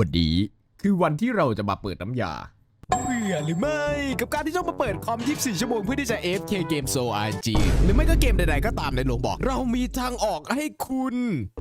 วันนี้คือวันที่เราจะมาเปิดน้ำยา เบื่อหรือไม่กับการที่ต้องมาเปิดคอม 24 ชั่วโมงเพื่อที่จะ AFK เกม Soul RNG หรือไม่ก็เกมใดๆก็ตามในโลบอก เรามีทางออกให้คุณ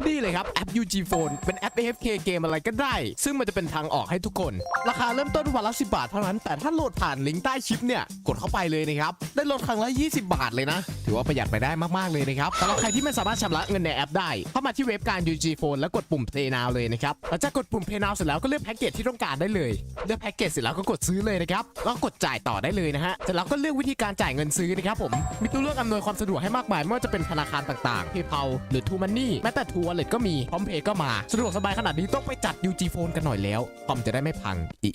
นี่เลยครับ แอป UG Phone เป็นแอป AFK เกมอะไรก็ได้ ซึ่งมันจะเป็นทางออกให้ทุกคน ราคาเริ่มต้นวันละ 10 บาทเท่านั้น แต่ถ้าโหลดผ่านลิงก์ใต้คลิปเนี่ย กดเข้าไปเลยนะครับ ได้ลดครั้งละ 20 บาทเลยนะถือว่าประหยัดไปได้มากๆเลยนะครับสำหรับใครที่ไม่สามารถชำระเงินในแอปได้ เข้ามาที่เว็บการ UG Phone แล้วกดปุ่ม Pay Now เลยนะครับหลังจากกดปุ่ม Pay Now เสร็จแล้วก็เลือกแพ็กเกจที่ต้องการได้เลยเลือกแพ็กเกจเสร็จแล้วก็กดซื้อเลยนะครับแล้วกดจ่ายต่อได้เลยนะฮะเสร็จแล้วก็เลือกวิธีการจ่ายเงินซื้อนะครับผมมีตัวเลือกอำนวยความสะดวกให้มากมายไม่ว่าจะเป็นธนาคารต่างๆ PayPal หรือ True Money แม้แต่ True Wallet ก็มีพร้อมเพย์ก็มาสะดวกสบายขนาดนี้ต้องไปจัด UG Phone กันหน่อยแล้วคอมจะได้ไม่พังอี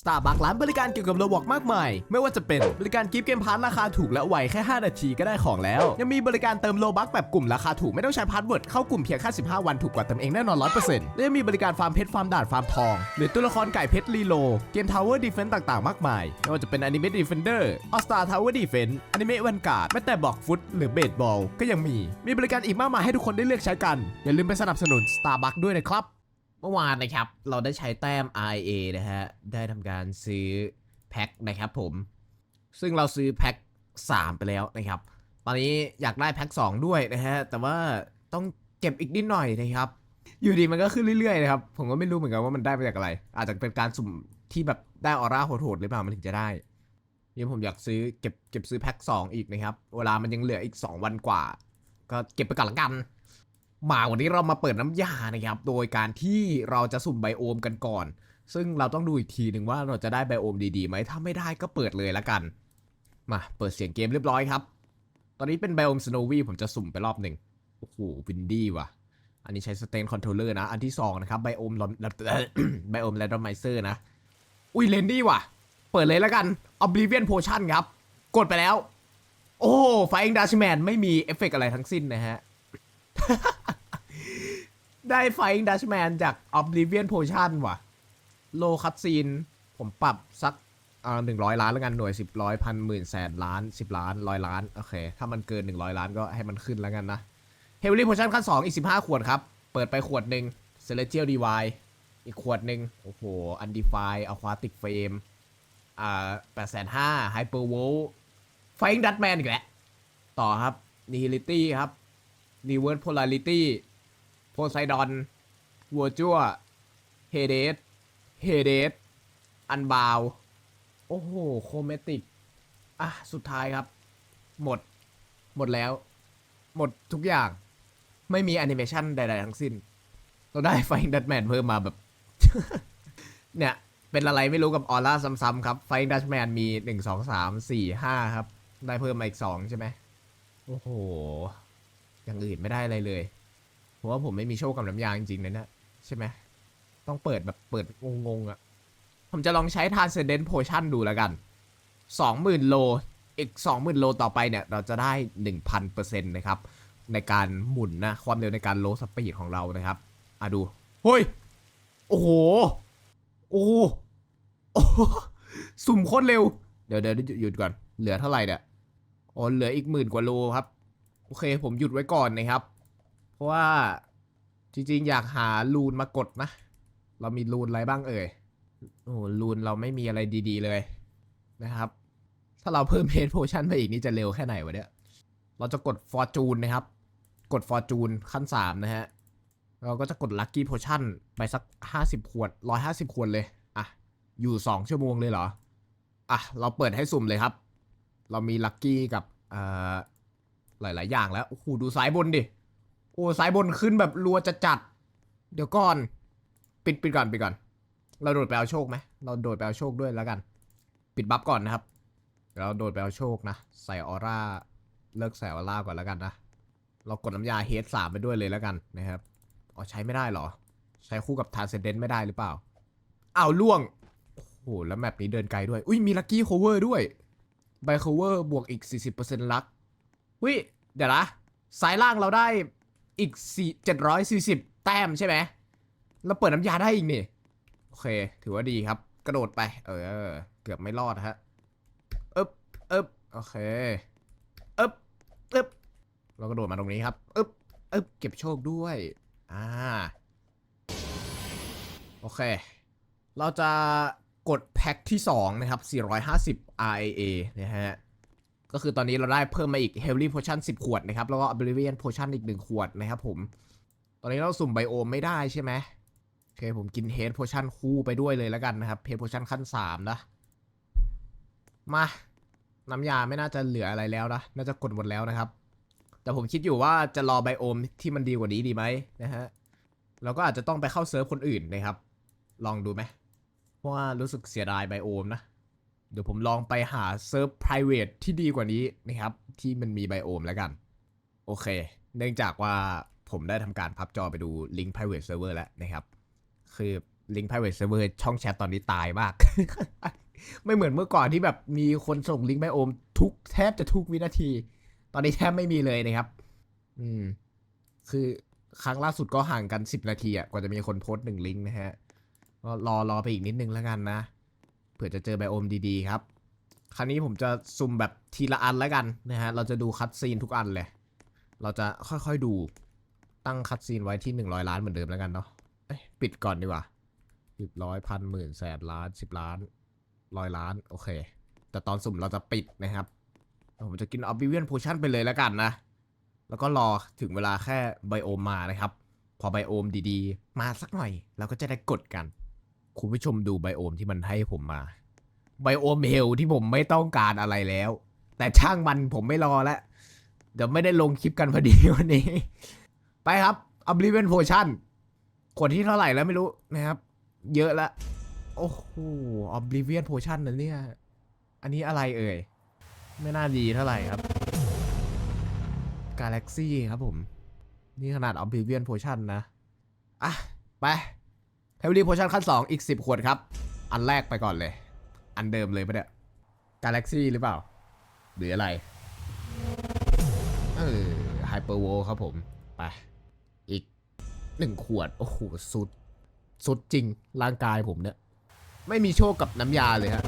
อี Starbucks ร้านบริการเกี่ยวกับโรบอกมากมาย ไม่ว่าจะเป็นบริการกิฟต์เกมพาร์ทราคาถูกและไวแค่ 5 นาทีก็ได้ของแล้ว ยังมีบริการเติมโลบักแบบกลุ่มราคาถูกไม่ต้องใช้พาสเวิร์ดเข้ากลุ่มเพียงแค่15 วันถูกกว่าเติมเองแน่นอน100%และยังมีบริการฟาร์มเพชรฟาร์มด่านฟาร์มทองหรือตัวละครไก่เพชรรีโลเกมทาวเวอร์ดีเฟนต์ต่างๆมากมายไม่ว่าจะเป็นอนิเมะดีเฟนเดอร์ออสตาทาวเวอร์ดีเฟนต์อนิเมะวันการ์ดแม้แต่บอกฟุตหรือเบสบอลก็ยังมีมีบริการอีกมากมายให้ทุกคนได้เลือกใช้กันอย่าลืมไปสนับสนุน Starbucks ด้วยนะครับ เมื่อวานนะครับ เราได้ใช้แต้ม RA นะฮะ ได้ทำการซื้อแพ็คนะครับผม ซึ่งเราซื้อแพ็ค3 ไปแล้วนะครับ ตอนนี้อยากได้แพ็ค2 ด้วยนะฮะ แต่ว่าต้องเก็บอีกนิดหน่อยนะครับ อยู่ดีมันก็ขึ้นเรื่อยๆนะครับ ผมก็ไม่รู้เหมือนกันว่ามันได้มาจากอะไร อาจจะเป็นการสุ่มที่แบบได้ออร่าโหดๆหรือเปล่ามันถึงจะได้นี่ผมอยากซื้อเก็บเก็บซื้อแพ็ค2 อีกนะครับ เวลามันยังเหลืออีก 2 วันกว่า ก็เก็บไปก่อนละกัน มาวันนี้เรามาเปิดน้ำยานะครับ โดยการที่เราจะสุ่มไบโอมกันก่อน ซึ่งเราต้องดูอีกทีหนึ่งว่าเราจะได้ไบโอมดีๆไหมถ้าไม่ได้ก็เปิดเลยละกัน มาเปิดเสียงเกมเรียบร้อยครับ ตอนนี้เป็นไบโอมสโนวีผมจะสุ่มไปรอบหนึ่งโอ้โหวินดี้ว่ะ อันนี้ใช้สเตนคอนโทรลเลอร์นะ อันที่สองนะครับไบโอมไบโอมแรนดอมไมเซอร์นะ อุ้ยเลนดี้ว่ะ เปิดเลยละกัน Oblivion Potion ครับ กดไปแล้ว โอ้ไฟเองดัชแมนไม่มีเอฟเฟกต์อะไรทั้งสิ้นนะฮะ ได้ไฟดัชแมนจาก Oblivion Potion ว่ะ โลคัตซีน ผมปรับสักอ่าหนึ่งร้อยล้านแล้วกันหน่วยสิบร้อยพันหมื่นแสนล้านสิบล้านร้อยล้าน โอเค ถ้ามันเกินหนึ่งร้อยล้านก็ให้มันขึ้นแล้วกันนะ Heavenly Potion ขั้นสองอีกสิบห้าขวดครับ เปิดไปขวดหนึ่ง Celestial Divine อีกขวดหนึ่งโอ้โห Undefined Aquatic Flame อ่าแปดแสนห้า Hyper Volt Flying Dutchman อีกแล้วต่อครับ Nihility ครับ Reverse Polarity โพ ไซดอน วัวจั่ว เฮเดส เฮเดส อันบาว โอ้โห โคเมติก อะ สุดท้ายครับ หมด หมดแล้ว หมดทุกอย่าง ไม่มีแอนิเมชันใด ๆ ทั้งสิ้น เราได้ไฟดัตแมนเพิ่มมาแบบ เนี่ย เป็นอะไรไม่รู้กับออร่าซ้ำๆครับ ไฟดัตแมนมีหนึ่งสองสามสี่ห้าครับ ได้เพิ่มมาอีกสองใช่ไหม โอ้โห อย่างอื่นไม่ได้อะไรเลย ผมว่าผมไม่มีโชคกับน้ำยาจริงๆนะเนี่ยใช่ไหมต้องเปิดแบบเปิดงงๆอะ่ะ ผมจะลองใช้ Transcendent Potion ดูแล้วกัน 20,000 โล อีก 20,000 โลต่อไปเนี่ย เราจะได้ 1,000%นะครับ ในการหมุนนะ ความเร็วในการโลสปีดของเรานะครับ อะดู เฮ้ย โอ้โห โอ้โอ้สุ่มโคตรเร็ว เดี๋ยวเดี๋ยวหยุดก่อน เหลือเท่าไหร่เนี่ย อ๋อ เหลืออีกหมื่นกว่าโลครับ โอเค ผมหยุดไว้ก่อนนะครับ ราะว่าจริงๆ อยากหารูนมากดนะ เรามีรูนอะไรบ้างเอ่ย โอ้รูนเราไม่มีอะไรดีๆเลยนะครับ ถ้าเราเพิ่มเพจโพชั่นไปอีกนี่จะเร็วแค่ไหนวะเนี่ย เราจะกดฟอร์จูนนะครับ กดฟอร์จูนขั้น3นะฮะ เราก็จะกดลัคกี้โพชั่นไปสัก50ขวด150ขวดเลย อะ อยู่2ชั่วโมงเลยเหรอ อะ เราเปิดให้สุ่มเลยครับ เรามีลัคกี้กับเอ่อหลายๆ อย่างแล้วโอ้โหดูซ้ายบนดิ โอ้ซ้ายบนขึ้นแบบรัวจะจัด เดี๋ยวก่อน ปิดปิดก่อนปิดก่อน เราโดดไปเอาโชคไหมเราโดดไปเอาโชคด้วยแล้วกัน ปิดบัฟก่อนนะครับเราโดดไปเอาโชคนะ ใส่ออร่าเลิกใส่ออร่าก่อนแล้วกันนะเรากดน้ำยาเฮดสามไปด้วยเลยแล้วกันนะครับอ๋อใช้ไม่ได้หรอ ใช้คู่กับทาร์เซเดนไม่ได้หรือเปล่าอ้าวล่วงโอ้โหแล้วแมปนี้เดินไกลด้วย อุ้ยมีลัคกี้โคเวอร์ด้วยไบโคเวอร์บวกอีก 40%ลักอุ้ยเดี๋ยวนะซ้ายล่างเราได้ อีก4 740 แต้มใช่ไหมเราเปิดน้ำยาได้อีกนี่ โอเค ถือว่าดีครับ กระโดดไป เออ เกือบไม่รอดฮะเอ๊บเอ๊บโอเคเอ๊บเอ๊บเรากระโดดมาตรงนี้ครับเอ๊บเอ๊บเก็บโชคด้วย อ่า โอเค เราจะกดแพ็คที่ 2 นะครับ 450 RAA นะฮะ ก็คือตอนนี้เราได้เพิ่มมาอีก Heavy Potion 10 ขวดนะครับ แล้วก็ Oblivion Potion อีก 1 ขวดนะครับผม ตอนนี้เราสุ่มไบโอมไม่ได้ใช่ไหมโอเคผมกิน Head Potion คู่ไปด้วยเลยแล้วกันนะครับ Head Potion ขั้น 3 นะ มา น้ำยาไม่น่าจะเหลืออะไรแล้วนะ น่าจะกดหมดแล้วนะครับ แต่ผมคิดอยู่ว่าจะรอไบโอมที่มันดีกว่านี้ดีไหมนะฮะ เราก็อาจจะต้องไปเข้าเซิร์ฟคนอื่นนะครับ ลองดูไหมเพราะว่ารู้สึกเสียดายไบโอมนะ เดี๋ยวผมลองไปหาเซิร์ฟ private ที่ดีกว่านี้นะครับ ที่มันมีไบโอมแล้วกัน โอเค เนื่องจากว่าผมได้ทำการพับจอไปดูลิงก์ private server แล้วนะครับ คือลิงก์ private server ช่องแชทตอนนี้ตายมาก ไม่เหมือนเมื่อก่อนที่แบบมีคนส่งลิงก์ไบโอมทุกแทบจะทุกวินาที ตอนนี้แทบไม่มีเลยนะครับ อืม คือครั้งล่าสุดก็ห่างกัน 10 นาทีอะกว่าจะมีคนโพสต์หนึ่งลิงก์นะฮะก็รอรอไปอีกนิดนึงแล้วกันนะ ผื่อจะเจอไบโอมดีๆครับ ครั้งนี้ผมจะซุ่มแบบทีละอันแล้วกันนะฮะ เราจะดูคัดซีนทุกอันเลย เราจะค่อยๆดู ตั้งคัดซีนไว้ที่ 100 ล้านเหมือนเดิมแล้วกันเนาะเอ้ยปิดก่อนดีกว่าสิบร้อยพันหมื่นแสนล้านสิบล้านร้อยล้าน โอเค แต่ตอนสุ่มเราจะปิดนะครับ ผมจะกินออบบิเวียนโพชั่นไปเลยแล้วกันนะ แล้วก็รอถึงเวลาแค่ไบโอมมานะครับ พอไบโอมดีๆ มาสักหน่อย เราก็จะได้กดกัน คุณผู้ชมดูไบโอมที่มันให้ผมมา ไบโอมเฮลที่ผมไม่ต้องการอะไรแล้ว แต่ช่างมันผมไม่รอแล้ว เดี๋ยวไม่ได้ลงคลิปกันพอดีวันนี้ ไปครับ Oblivion Potion ขวดที่เท่าไหร่แล้วไม่รู้นะครับ เยอะละ โอ้โห Oblivion Potion นะเนี่ย อันนี้อะไรเอ่ย ไม่น่าดีเท่าไหร่ครับ Galaxy ครับผม นี่ขนาด Oblivion Potion นะ อะ ไป Heavy Potion ขั้น 2 อีก 10 ขวดครับ อันแรกไปก่อนเลย อันเดิมเลยปะเนี่ย Galaxy หรือเปล่า หรืออะไร เออ Hyper w o ครับผม ไป อีกหนึ่งขวด โอ้โห สุด สุดจริงร่างกายผมเนี่ย ไม่มีโชคกับน้ำยาเลยฮะ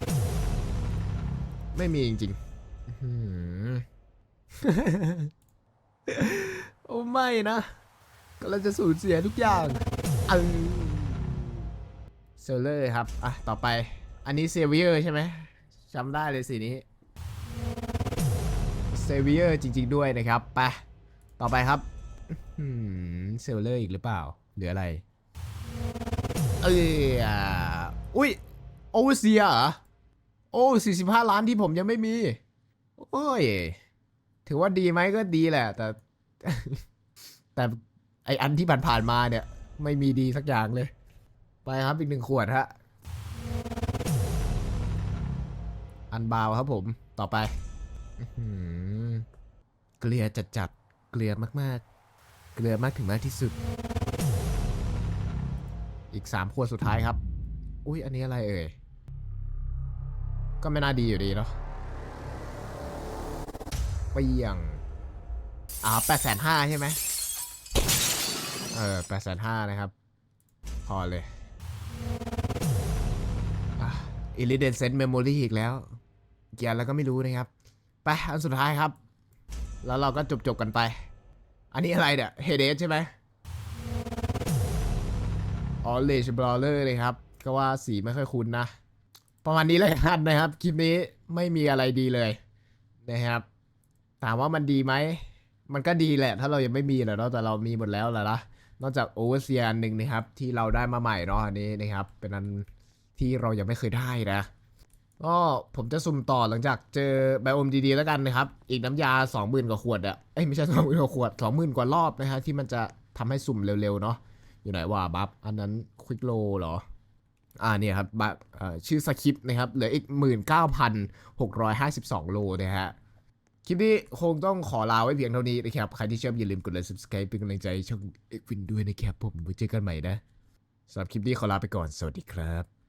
ไม่มีจริงๆอื้อโอ้ไม่นะก็เราจะสูญเสียทุกอย่างเออ เซลเลอร์ครับ อะ ต่อไป อันนี้เซเวียร์ใช่ไหมจำได้เลยสีนี้ เซเวียร์จริง ๆ ด้วยนะครับ ไป ต่อไปครับเซลเลอร์อีกหรือเปล่า หรืออะไร เอออุ้ย โอเวเซียเหรอ โอ้สี่สิบห้าล้านที่ผมยังไม่มี โอ้ย ถือว่าดีไหมก็ดีแหละ แต่ แต่ไออันที่ผ่านๆมาเนี่ย ไม่มีดีสักอย่างเลย ไปครับอีกหนึ่งขวดฮะ อันบาวครับผมต่อไปเกลือจัดๆเกลือมากๆ เกลือมากถึงมากที่สุด อีกสามขวดสุดท้ายครับ อุ้ยอันนี้อะไรเอ่ย ก็ไม่น่าดีอยู่ดีเนาะเปียงอ่าแปดแสนห้าใช่ไหมเออแปดแสนห้านะครับ พอเลย อิลิเดนเซนเมมโมรีอีกแล้วเกียร์แล้วก็ไม่รู้นะครับ ไป อันสุดท้ายครับ แล้วเราก็จบจบๆกันไป อันนี้อะไรเนี่ยเฮเดสใช่ไหมออเลชบลอเลอร์เลยครับ ก็ว่าสีไม่ค่อยคุ้นนะ ประมาณนี้เลยกันนะครับ คลิปนี้ไม่มีอะไรดีเลยนะครับ ถามว่ามันดีไหม มันก็ดีแหละ ถ้าเรายังไม่มีแหละเนาะแต่เรามีหมดแล้วแหละนะนอกจากโอเวอร์เซียนหนึ่งนะครับ ที่เราได้มาใหม่เนาะอันนี้นะครับ เป็นอัน ที่เรายังไม่เคยได้นะก็ผมจะสุ่มต่อหลังจากเจอไบโอมดีๆแล้วกันนะครับ อีกน้ำยา 20,000 กว่าขวดอะเอ้ยไม่ใช่ 20,000 กว่าขวด 20,000 กว่ารอบนะฮะที่มันจะทำให้สุ่มเร็วๆ เนาะอยู่ไหนวะบัฟอันนั้นควิกโลเหรอ อ่าเนี่ยครับบัฟชื่อสคริปต์นะครับ เหลืออีก 19,652 โลนะฮะคลิปนี้คงต้องขอลาไว้เพียงเท่านี้นะครับ ใครที่ชอบอย่าลืมกดไลค์ subscribe เป็นกำลังใจช่องเอ็กวินด้วยนะครับผมไว้เจอกันใหม่นะสำหรับคลิปนี้ขอลาไปก่อนสวัสดีครับ